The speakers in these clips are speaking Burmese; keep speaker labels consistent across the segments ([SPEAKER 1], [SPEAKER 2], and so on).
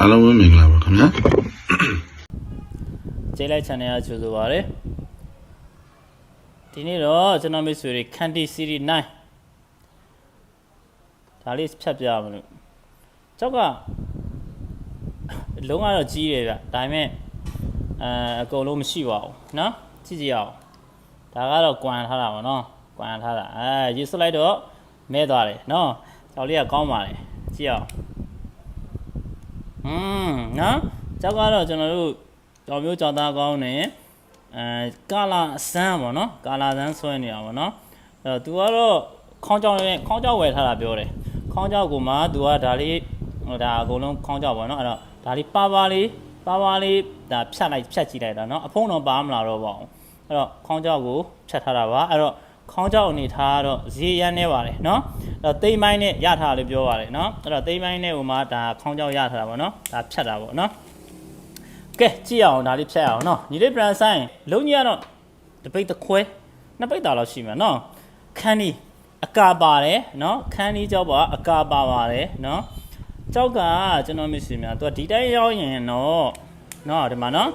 [SPEAKER 1] အားလုံးပဲမင်္ဂလာပါခင်ဗျာ
[SPEAKER 2] ကျေးလိုက် channel ကကြိုဆိုပါရစေဒီနေ့တော့ကျွန်တော်မိတ်ဆွေတွေ Candy Series 9ဒါလေးဖြတ်ပြရမလို့ကျောက်ကလုံးကတော့ကြီးတယ်ဗျဒါပေမဲ့အဲအကုန်လုံးမရှိပါဘူးเนาะကြည့်ကြည့်အောင်ဒါကတော့ကွမ်ထားတာပါเนาะကွမ်ထားတာအဲရေးဆွလိုက်တော့မဲသွားတယ်เนาะကျောက်လေးကကောင်းပါလေကြည့်အောင် อืมနော်ကျောက်ကတော့ကျွန်တော်တို့ကြောင်မျိုးကြောင်သားကောင်းနေအဲကာလာဆန်းပေါ့နော်ကာလာဆန်းဆွဲနေတာပေါ့နော်အဲတော့ तू ကတော့ခေါင်းကြောင်နဲ့ခေါင်းကြောင်ဝယ်ထားတာပြောတယ်ခေါင်းကြောင်ကိုမှ तू ကဒါလေးဟိုဒါအကုန်လုံးခေါင်းကြောင်ပေါ့နော်အဲ့တော့ဒါလေးပါပါလေးပါပါလေးဒါဖြတ်လိုက်ဖြတ်ကြည့်လိုက်တာနော်အဖုံးတော့ပါမလာတော့ပါဘူးအဲ့တော့ခေါင်းကြောင်ကိုဖြတ်ထားတာပါအဲ့တော့ ခေါင်းကြောင်အနေထားကတော့ဈေးရမ်းနေပါတယ်เนาะအဲ့တော့သိမ့်မိုင်းနဲ့ရထားလို့ပြောပါတယ်เนาะအဲ့တော့သိမ့်မိုင်းနဲ့ဟိုမှာဒါခေါင်းကြောင်ရထားတာပေါ့เนาะဒါဖြတ်တာပေါ့เนาะကဲကြည့်အောင်ဒါလေးဖြတ်အောင်เนาะညီလေး brand sign လုံးကြီးကတော့တပိတ်တစ်ခွဲနှစ်ပိတ်တာလောက်ရှိမှာเนาะခန်းဒီအကာပါတယ်เนาะခန်းဒီကြောက်ပါအကာပါပါတယ်เนาะကြောက်ကကျွန်တော်မရှိများသူကဒီတိုင်းရောက်ရင်တော့เนาะဒီမှာเนาะ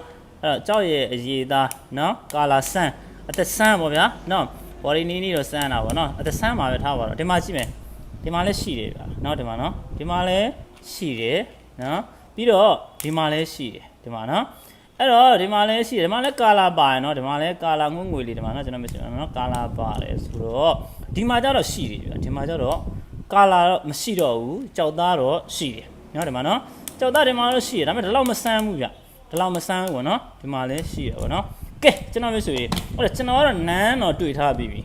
[SPEAKER 2] အဲ့တော့ကြောက်ရဲ့အရေးသားเนาะကာလာဆန်းအသက်ဆန်းပေါ့ဗျာเนาะ body နီးနီးတော့စမ်းတာပေါ့နော်အသက်ဆမ်းမှာပဲထားပါတော့ဒီမှာကြည့်မယ်ဒီမှာလည်းရှိတယ်ဗျာနော်ဒီမှာနော်ဒီမှာလည်းရှိတယ်နော်ပြီးတော့ဒီမှာလည်းရှိတယ်ဒီမှာနော်အဲ့တော့ဒီမှာလည်းရှိတယ်ဒီမှာလည်းကာလာပါတယ်နော်ဒီမှာလည်းကာလာငွေ့ငွေလေးဒီမှာနော်ကျွန်တော်မသိဘူးနော်ကာလာပါတယ်ဆိုတော့ဒီမှာကျတော့ရှိတယ်ဗျာဒီမှာကျတော့ကာလာတော့မရှိတော့ဘူးကြောက်သားတော့ရှိတယ်နော်ဒီမှာနော်ကြောက်သားဒီမှာတော့ရှိတယ်ဒါပေမဲ့ဒီလောက်မဆမ်းဘူးဗျဒီလောက်မဆမ်းဘူးပေါ့နော်ဒီမှာလည်းရှိတယ်ပေါ့နော် ကဲကျွန်တော်မျိုးဆိုရင်ဟုတ်တယ်ကျွန်တော်ကတော့နန်းတော့တွေ့ထားပြီးပြီ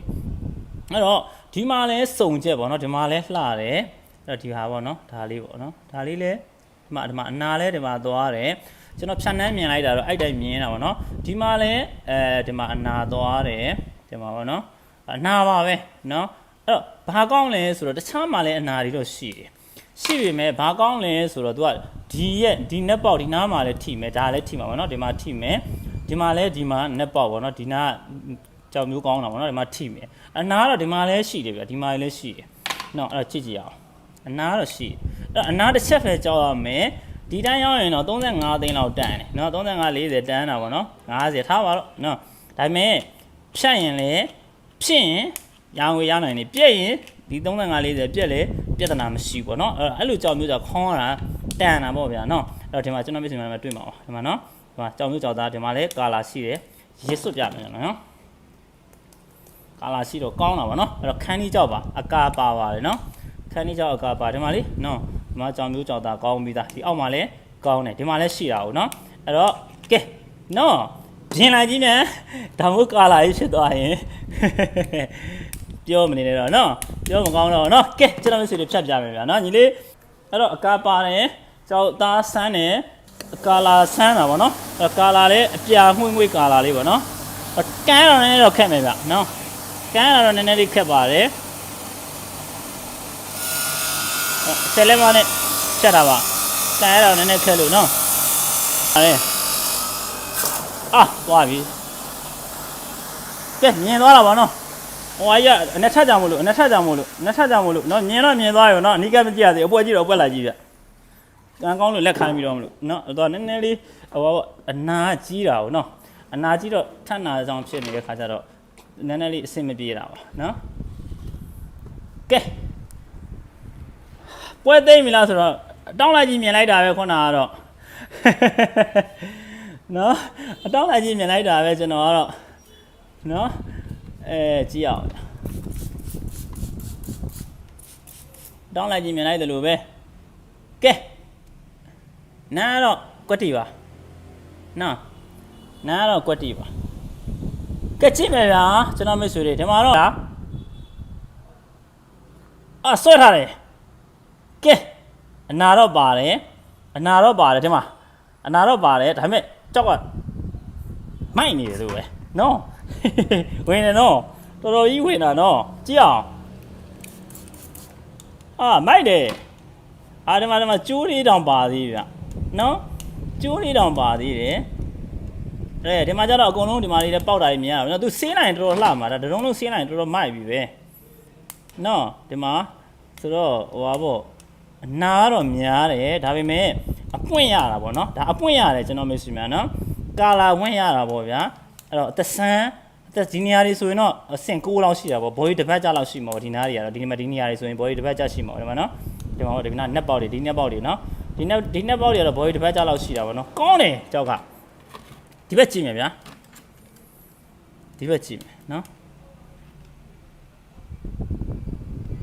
[SPEAKER 2] အဲ့တော့ဒီမှာလဲစုံချက်ပေါ့နော်ဒီမှာလဲလှတယ်အဲ့တော့ဒီဟာပေါ့နော်ဒါလေးပေါ့နော်ဒါလေးလဲဒီမှာဒီမှာအနာလဲဒီမှာသွားတယ်ကျွန်တော်ဖြတ်နှမ်းမြင်လိုက်တာတော့အဲ့တိုင်းမြင်တာပေါ့နော်ဒီမှာလဲအဲဒီမှာအနာသွားတယ်ဒီမှာပေါ့နော်အနာပါပဲနော်အဲ့တော့ဘာကောင်းလဲဆိုတော့တခြားမှာလဲအနာတွေတော့ရှိတယ်ရှိပေမဲ့ဘာကောင်းလဲဆိုတော့ तू ကဒီရဲ့ဒီနက်ပေါက်ဒီနားမှာလဲထိမယ်ဒါလည်းထိမှာပေါ့နော်ဒီမှာထိမယ် ဒီမှာလဲဒီမှာနက်ပေါက်ပေါ့နော်ဒီနားကြောင်မျိုးကောင်းတာပေါ့နော်ဒီမှာထိမယ်အနာတော့ဒီမှာလဲရှိတယ်ဗျဒီမှာလည်းရှိတယ်နော်အဲ့တော့ကြည့်ကြည့်အောင်အနာတော့ရှိတယ်အဲ့တော့အနာတစ်ချက်ပဲကြောက်ရမယ်ဒီတိုင်းရောက်ရင်တော့35သိန်းလောက်တန်တယ်နော်35 40တန်တာပေါ့နော်50ထားပါတော့နော်ဒါပေမဲ့ဖြတ်ရင်လည်းဖြစ်ရင်ရောင်းဝေရနိုင်တယ်ပြက်ရင်ဒီ35 40ပြက်လေပြဿနာမရှိဘူးပေါ့နော်အဲ့အဲ့လိုကြောက်မျိုးကြောင့်ခေါင်းရတာတန်တာပေါ့ဗျာနော်အဲ့တော့ဒီမှာကျွန်တော်ပြစီမှာတွေ့မှာပါဒီမှာနော် ဒီမှာကြောင်မျိုးကြောင်သားဒီမှာလည်းကာလာရှိတယ်ရစ်စွတ်ပြမယ်နော်ကာလာရှိတော့ကောင်းတာပါနော်အဲ့တော့ခန်းကြီးကြောက်ပါအကာပါပါတယ်နော်ခန်းကြီးကြောက်အကာပါဒီမှာလေနော်ဒီမှာကြောင်မျိုးကြောင်သားကောင်းပြီးသားဒီအောက်မှာလည်းကောင်းတယ်ဒီမှာလည်းရှိတာဟုတ်နော်အဲ့တော့ကဲနော်ပြင်လာကြီးနဲ့ဒါမို့ကာလာကြီးဖြစ်သွားရင်ပြောမနေနဲ့တော့နော်ပြောမကောင်းတော့နော်ကဲကျွန်တော်မျိုးစီတွေဖြတ်ပြမယ်ဗျာနော်ညီလေးအဲ့တော့အကာပါတယ်ကြောက်သားဆန်းတယ် ကာလာဆန်းတာဗောနော်အဲ့ကာလာလည်းအပြာမှွှင့်ငွေ့ကာလာလေးဗောနော်ကန်းတော့လည်းတော့ခက်မယ်ဗျနော်ကန်းလာတော့နည်းနည်းလေးခက်ပါတယ်ဆယ်လက်မနဲ့ဖြတ်တာပါကန်းရတော့နည်းနည်းခက်လို့နော်အဲအာသွားပြီကဲမြင်သွားတာပါနော်ဟိုအကြီးအနှစ်ထပ်ကြမို့လို့အနှစ်ထပ်ကြမို့လို့နှစ်ထပ်ကြမို့လို့နော်မြင်တော့မြင်သွားရောနော်အနိကမကြည့်ရသေးအပွဲကြည့်တော့အပွဲလာကြည့်ပြ ကံကောင်းလို့လက်ခံပြီးတော့မလို့နော်တော့နည်းနည်းလေးဟိုဘောအနာကြီးတာဟုတ်နော်အနာကြီးတော့ထပ်နာဆောင်ဖြစ်နေတဲ့ခါကျတော့နည်းနည်းလေးအဆင်မပြေတာပါနော်ကဲပွဲသိမ့်ပြီလားဆိုတော့အတောင်းလိုက်ကြီးမြင်လိုက်တာပဲခုနကတော့နော်အတောင်းလိုက်ကြီးမြင်လိုက်တာပဲကျွန်တော်ကတော့နော်အဲကြည့်အောင်အတောင်းလိုက်ကြီးမြင်လိုက်တယ်လို့ပဲကဲ နားတော့ကွက်တီပါနော်နားတော့ကွက်တီပါကဲကြည့်မယ်ဗျာကျွန်တော်မိတ်ဆွေတွေဒီမှာတော့အာဆွဲထားတယ်ကဲအနာတော့ပါတယ်အနာတော့ပါတယ်ဒီမှာအနာတော့ပါတယ်ဒါပေမဲ့ကြောက်ကမိုက်နေတယ်သူပဲနော်ဝင်တယ်နော်တော်တော်ကြီးဝင်တာနော်ကြည့်အောင်အာမိုက်တယ်အာဒီမှာဒီမှာကျိုးလေးတောင်ပါသေးဗျ နော်ကျိုးလေးတောင်ပါသေးတယ်အဲဒီမှာကျတော့အကုန်လုံးဒီမှာလေးလည်းပေါက်တာကြီးမြင်ရတာနော်သူဆေးလိုက်ရင်တော်တော်လှမှာဒါတရုံးလုံးဆေးလိုက်ရင်တော်တော်မိုက်ပြီပဲနော်ဒီမှာဆိုတော့ဟိုပါပေါ့အနာကတော့များတယ်ဒါပေမဲ့အပွင့်ရတာပေါ့နော်ဒါအပွင့်ရတယ်ကျွန်တော်မေ့စီများနော်ကာလာဝင့်ရတာပေါ့ဗျာအဲ့တော့အသက်ဆန်းအသက်ဒီနေရာတွေဆိုရင်တော့အဆင့်6လောက်ရှိတာပေါ့ဘော်ဒီတစ်ပတ်ကြလောက်ရှိမှာပေါ့ဒီနားတွေကတော့ဒီမှာဒီနေရာတွေဆိုရင်ဘော်ဒီတစ်ပတ်ကြရှိမှာပေါ့ဒီမှာနော်ဒီမှာပေါ့ဒီနားနက်ပေါက်တွေဒီနက်ပေါက်တွေနော် ဒီနက်ဒီနက်ပေါက်တွေကတော့ဘော်ဒီတစ်ပတ်ကြလောက်ရှိတာပေါ့နော်ကောင်းတယ်ကြောက်ကဒီဘက်ကြည့်မယ်ဗျာဒီဘက်ကြည့်မယ်နော်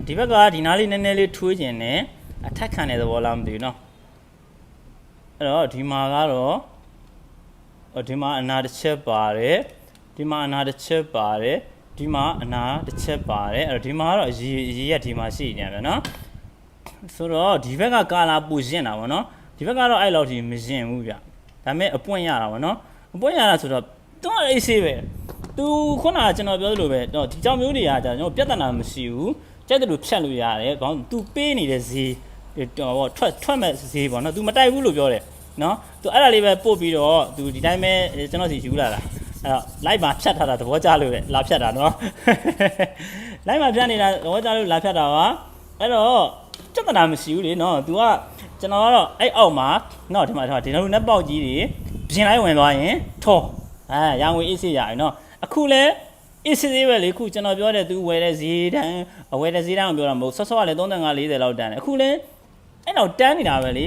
[SPEAKER 2] ဒီဘက်ကဒီနားလေးနည်းနည်းလေးထွေးကျင်တယ်အထက်ခံတဲ့သဘောလားမသိဘူးเนาะအဲ့တော့ဒီမှာကတော့ဟိုဒီမှာအနာတစ်ချက်ပါတယ်ဒီမှာအနာတစ်ချက်ပါတယ်ဒီမှာအနာတစ်ချက်ပါတယ်အဲ့တော့ဒီမှာကတော့ရေရေရက်ဒီမှာရှိနေတယ်เนาะ ဆိုတော့ဒီဘက်ကကာလာပူရှင်းတာဗောနော်ဒီဘက်ကတော့အဲ့လောက်ထိမရှင်းဘူးဗျဒါပေမဲ့အပွင့်ရတာဗောနော်အပွင့်ရတာဆိုတော့သူကအေးဆေးပဲသူခုနကကျွန်တော်ပြောသလိုပဲတော့ဒီကြောင်မျိုးတွေကကျွန်တော်ပြဿနာမရှိဘူးကြိုက်တယ်လို့ဖြတ်လို့ရတယ်ခေါင်းသူပေးနေတဲ့ဈေးတော်ဗောထွက်ထွက်မဲ့ဈေးဗောနော်သူမတိုက်ဘူးလို့ပြောတယ်နော်သူအဲ့ဒါလေးပဲပို့ပြီးတော့သူဒီတိုင်းပဲကျွန်တော်စီယူလာတာအဲ့တော့ live မှာဖြတ်ထားတာသဘောကျလို့လေလာဖြတ်တာနော် live မှာဖြတ်နေတာသဘောကျလို့လာဖြတ်တာပါအဲ့တော့ ပြဿနာမရှိဘူးလေနော် तू ကကျွန်တော်ကတော့အဲ့အောက်မှာနော်ဒီမှာဒီမှာဒီလိုနဲ့ပေါက်ကြီးတွေပြင်လိုက်ဝင်သွားရင်ထောအဲရောင်ဝင်အေးစေးရအောင်နော်အခုလဲအေးစေးသေးပဲလေခုကျွန်တော်ပြောတဲ့ तू ဝယ်တဲ့ဈေးတန်းအဝယ်တဲ့ဈေးတန်းကိုပြောတာမဟုတ်ဆော့ဆော့ကလည်း35 40လောက်တန်းတယ်အခုလဲအဲ့တော့တန်းနေတာပဲလေ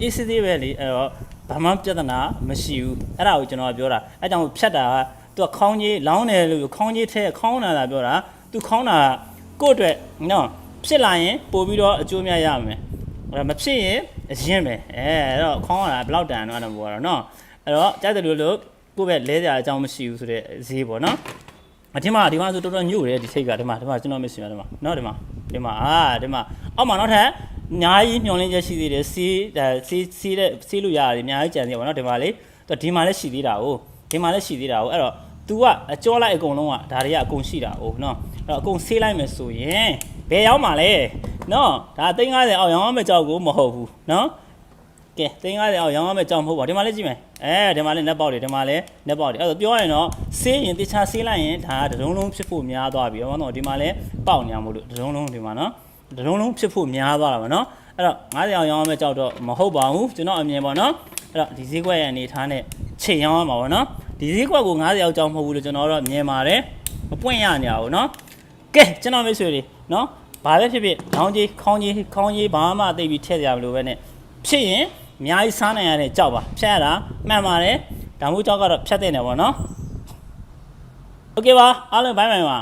[SPEAKER 2] အေးစေးသေးပဲလေအဲ့တော့ဘာမှပြဿနာမရှိဘူးအဲ့ဒါကိုကျွန်တော်ပြောတာအဲ့ကြောင့်ဖြတ်တာက तू ခေါင်းကြီးလောင်းတယ်လို့ခေါင်းကြီးထဲခေါင်းနာတာပြောတာ तू ခေါင်းတာကိုယ့်အတွက်နော် ဖြစ်လာရင်ပို့ပြီးတော့အကျိုးများရမယ်အဲ့တော့မဖြစ်ရင်အရင်ပဲအဲအဲ့တော့ခေါင်းကဘလောက်တန်တော့တော့ဘောတော့နော်အဲ့တော့ကြိုက်တယ်လို့လို့ကိုယ့်ပဲလဲစရာအကြောင်းမရှိဘူးဆိုတဲ့ဈေးပေါ့နော်အထင်မှာဒီမှာဆိုတော်တော်ညို့တယ်ဒီထိတ်ကဒီမှာဒီမှာကျွန်တော်မစီရဒီမှာနော်ဒီမှာဒီမှာအာဒီမှာအောက်မှာနောက်ထပ်အများကြီးမျောလင်းချက်ရှိသေးတယ်စီးဒါစီးစီးတဲ့စီးလို့ရတယ်အများကြီးကြံသေးပါတော့ဒီမှာလေဒီမှာလည်းရှိသေးတာ哦ဒီမှာလည်းရှိသေးတာ哦အဲ့တော့ तू ကအကြောလိုက်အကုန်လုံးကဒါတွေကအကုန်ရှိတာ哦နော်အဲ့တော့အကုန်ဆေးလိုက်မယ်ဆိုရင် ဘယ်ရောက်မှာလဲနော်ဒါ350အောက်ရောင်းရမယ့်ကြောက်ကိုမဟုတ်ဘူးနော်ကဲ350အောက်ရောင်းရမယ့်ကြောက်မဟုတ်ပါဒီမှာလည်းကြည့်မယ်အဲဒီမှာလည်းနက်ပေါက်တွေဒီမှာလည်းနက်ပေါက်တွေအဲ့တော့ပြောရရင်တော့ဆေးရင်တခြားဆေးလိုက်ရင်ဒါကဒုံလုံးဖြစ်ဖို့များသွားပြီဟောနော်ဒီမှာလည်းပေါက်ညာမို့လို့ဒုံလုံးဒီမှာနော်ဒုံလုံးဖြစ်ဖို့များသွားတာပါနော်အဲ့တော့90အောင်ရောင်းရမယ့်ကြောက်တော့မဟုတ်ပါဘူးကျွန်တော်အမြင်ပါနော်အဲ့တော့ဒီဈေးကွက်ရဲ့အနေထားနဲ့ချိန်ရောင်းရမှာပါနော်ဒီဈေးကွက်ကို90အောင်ကြောက်မဟုတ်ဘူးလို့ကျွန်တော်တော့မြင်ပါတယ်မပွင့်ရညာဘူးနော်ကဲကျွန်တော်မိတ်ဆွေတွေနော် ဘာပဲဖြစ်ဖြစ်ခေါင်းကြီးခေါင်းကြီးခေါင်းကြီးဘာမှသိပြီးထည့်ကြမလို့ပဲနဲ့ဖြစ်ရင်အများကြီးစားနိုင်ရတဲ့ကြောက်ပါဖြတ်ရတာမှန်ပါတယ်ဒါမှမဟုတ်ကြောက်ကတော့ဖြတ်တဲ့နေပါတော့နော်โอเคပါအားလုံးဘိုင်ဘိုင်ပါ